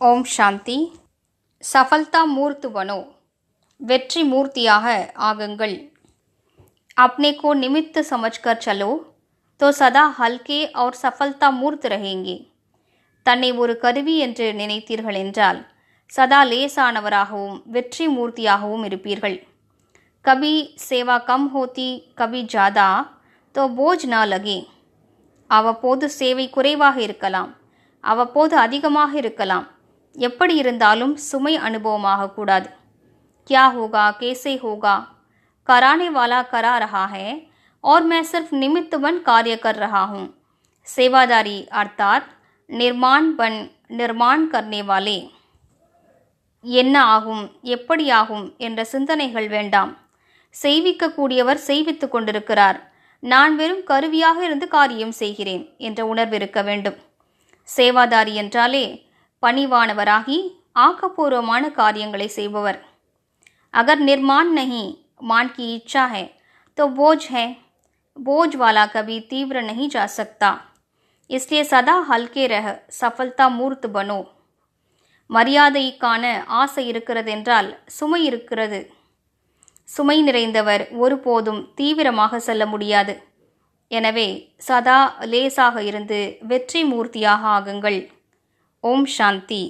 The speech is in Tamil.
ओम शांति सफलता मूर्त बनो வெற்றி மூர்த்தியாக ஆகுங்கள் अपने को निमित्त समझकर चलो तो सदा हल्के और सफलता मूर्त रहेंगे தன்னை ஒரு கருவி என்று நினைத்தீர்கள் என்றால் சதா லேசானவராகவும் வெற்றி மூர்த்தியாகவும் இருப்பீர்கள் கபி சேவா கம் ஹோத்தி கபி ஜாதா தோ போஜ் நா லகே அவ்வப்போது சேவை குறைவாக இருக்கலாம் அவ்வப்போது அதிகமாக இருக்கலாம் எப்படி இருந்தாலும் சுமை அனுபவமாக கூடாது क्या होगा कैसे होगा कराने वाला करा रहा है और मैं सिर्फ निमित्त बन कार्य कर रहा हूँ सेवादारी अर्थात निर्माण बन निर्माण करने वाले என்ன ஆகும் எப்படி ஆகும் என்ற சிந்தனைகள் வேண்டாம் செய்விக்கக்கூடியவர் செய்வித்துக் கொண்டிருக்கிறார் நான் வெறும் கருவியாக இருந்து காரியம் செய்கிறேன் என்ற உணர்வு இருக்க வேண்டும் சேவாதாரி என்றாலே பணிவானவராகி ஆக்கப்பூர்வமான காரியங்களை செய்பவர் अगर निर्माण नहीं मान की इच्छा है तो बोझ है बोझ वाला कभी तीव्र नहीं जा सकता इसलिए सदा हल्के रह सफलता मूर्त बनो மரியாதைக்கான ஆசை இருக்கிறது என்றால் சுமை இருக்கிறது சுமை நிறைந்தவர் ஒருபோதும் தீவிரமாக செல்ல முடியாது எனவே சதா லேசாக இருந்து வெற்றி மூர்த்தியாக ஆகுங்கள் ஓம் சாந்தி